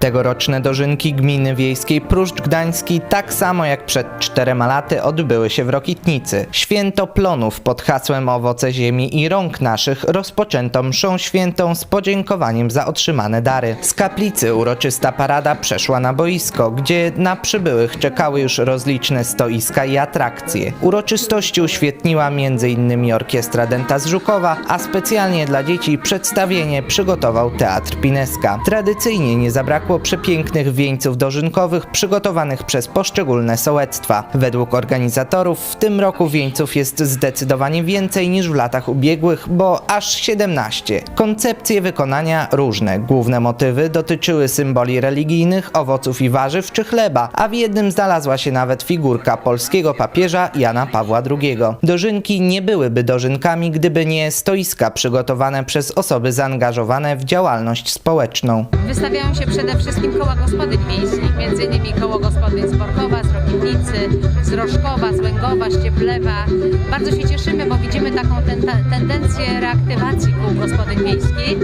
Tegoroczne dożynki gminy wiejskiej Pruszcz Gdański tak samo jak przed czterema laty odbyły się w Rokitnicy. Święto plonów pod hasłem Owoce ziemi i rąk naszych rozpoczęto mszą świętą z podziękowaniem za otrzymane dary. Z kaplicy uroczysta parada przeszła na boisko, gdzie na przybyłych czekały już rozliczne stoiska i atrakcje. Uroczystości uświetniła m.in. orkiestra Denta z Żukowa, a specjalnie dla dzieci przedstawienie przygotował Teatr Pineska. Tradycyjnie nie zabrakło przepięknych wieńców dożynkowych przygotowanych przez poszczególne sołectwa. Według organizatorów w tym roku wieńców jest zdecydowanie więcej niż w latach ubiegłych, bo aż 17. Koncepcje wykonania różne. Główne motywy dotyczyły symboli religijnych, owoców i warzyw czy chleba, a w jednym znalazła się nawet figurka polskiego papieża Jana Pawła II. Dożynki nie byłyby dożynkami, gdyby nie stoiska przygotowane przez osoby zaangażowane w działalność społeczną. Wystawiają się przede wszystkim koła gospodyń miejskich, innymi koło gospodyń z Borkowa, z Rokitnicy, z Rożkowa, z Łęgowa, Ścieplewa. Bardzo się cieszymy, bo widzimy taką ten, tendencję reaktywacji kół gospodyń miejskich.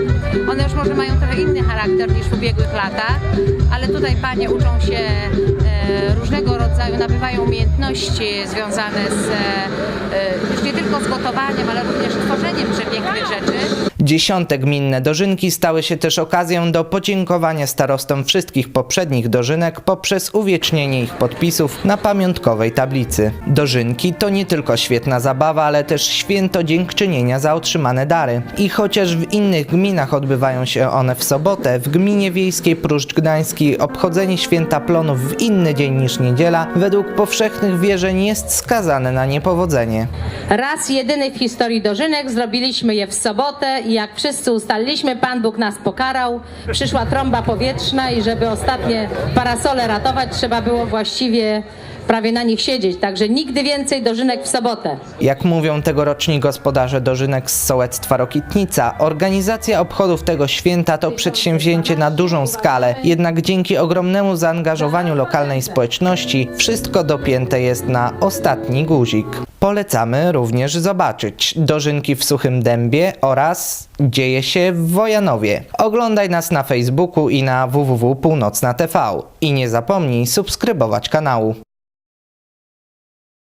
One już może mają trochę inny charakter niż w ubiegłych latach, ale tutaj panie uczą się e, różnego rodzaju, nabywają umiejętności związane z, e, e, już nie tylko z gotowaniem, ale również tworzeniem przepięknych rzeczy. Dziesiąte gminne dożynki stały się też okazją do podziękowania starostom wszystkich poprzednich dożynek poprzez uwiecznienie ich podpisów na pamiątkowej tablicy. Dożynki to nie tylko świetna zabawa, ale też święto dziękczynienia za otrzymane dary. I chociaż w innych gminach odbywają się one w sobotę, w gminie wiejskiej Pruszcz Gdański obchodzenie święta plonów w inny dzień niż niedziela według powszechnych wierzeń jest skazane na niepowodzenie. Raz jedyny w historii dożynek zrobiliśmy je w sobotę i jak wszyscy ustaliliśmy, Pan Bóg nas pokarał. Przyszła trąba powietrzna i żeby ostatnie parasole ratować, trzeba było właściwie prawie na nich siedzieć. Także nigdy więcej dożynek w sobotę. Jak mówią tegoroczni gospodarze dożynek z sołectwa Rokitnica, organizacja obchodów tego święta to przedsięwzięcie na dużą skalę, jednak dzięki ogromnemu zaangażowaniu lokalnej społeczności wszystko dopięte jest na ostatni guzik. Polecamy również zobaczyć dożynki w Suchym Dębie oraz dzieje się w Wojanowie. Oglądaj nas na Facebooku i na www.północna.tv i nie zapomnij subskrybować kanału.